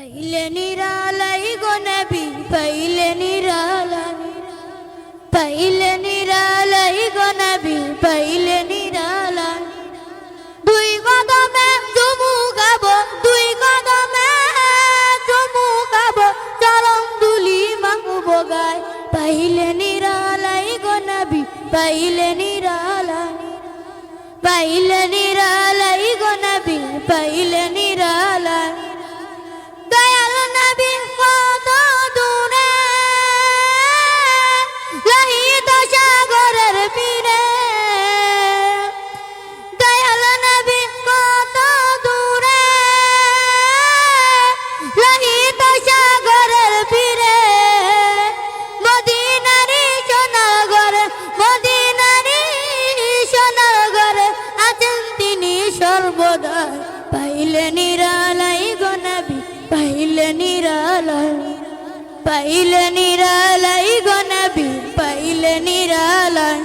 পাইলে নিরালাই গো নবী পাইলে নিরালাই পাইলে নিরালাই গো নবী পাইলে নিরালাই দুই কদমে চুমু খাব দুই কদমে চুমু খাব চরম দুলি মাঙ্গব গায় পাইলে নিরালাই গো নবী পাইলে নিরালাই পাইলে নিরালাই গো নবী পাইলে নিরালাই পাইলে নিরালাই গো নবী, পাইলে নিরালাই। পাইলে নিরালাই গো নবী, পাইলে নিরালাই।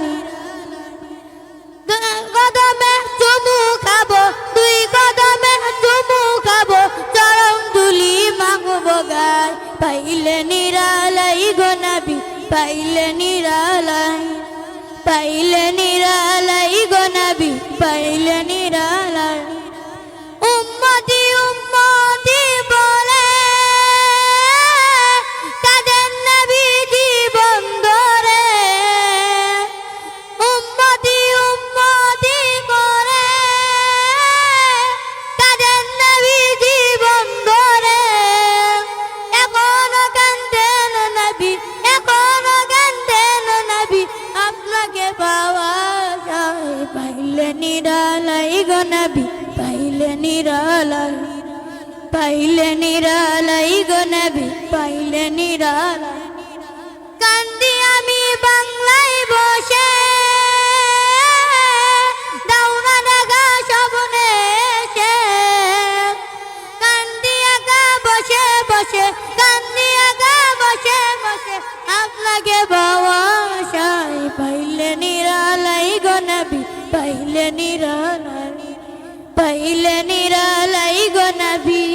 কদমে চুমু খাব, দুই কদমে চুমু খাব, চরম তুলি মাগব গায়। পাইলে নিরালাই গো নবী, পাইলে নিরালাই। পাওয়া যায়। পাইলে নিরালাই গো নবী, পাইলে নিরালাই পাইলে নিরালাই গো নবী, পাইলে নিরালাই কান্দি আমি বাংলায় বসে। বসে বসে। কান্দি বাবা পাইলে নিরালাই পাইলে নিরালাই গো নবী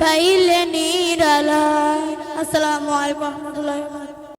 পাইলে নিরালাই আসসালামু আলাইকুম রহমতুল্লাহ